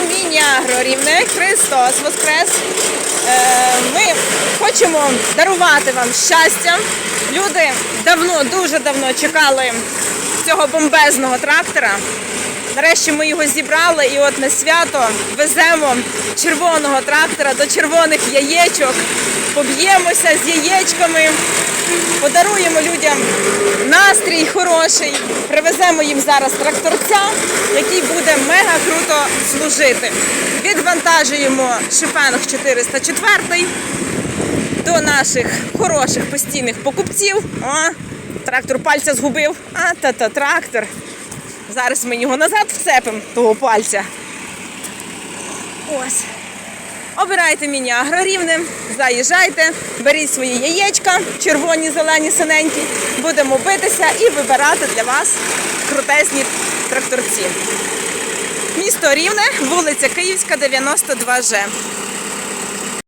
Міні-агро рівне Христос Воскрес. Е, Ми хочемо дарувати вам щастя. Люди давно, дуже давно чекали цього бомбезного трактора. Нарешті ми його зібрали і от на свято веземо червоного трактора до червоних яєчок, поб'ємося з яєчками, подаруємо людям настрій хороший, привеземо їм зараз тракторця, який буде мега круто служити. Відвантажуємо Шифенг 404 до наших хороших постійних покупців. О, трактор пальця згубив. А та-та трактор. Зараз ми його назад вцепимо, того пальця. Ось. Обирайте міні-агро рівне, заїжджайте, беріть свої яєчка, червоні, зелені, синенькі. Будемо битися і вибирати для вас крутезні тракторці. Місто Рівне, вулиця Київська, 92Ж.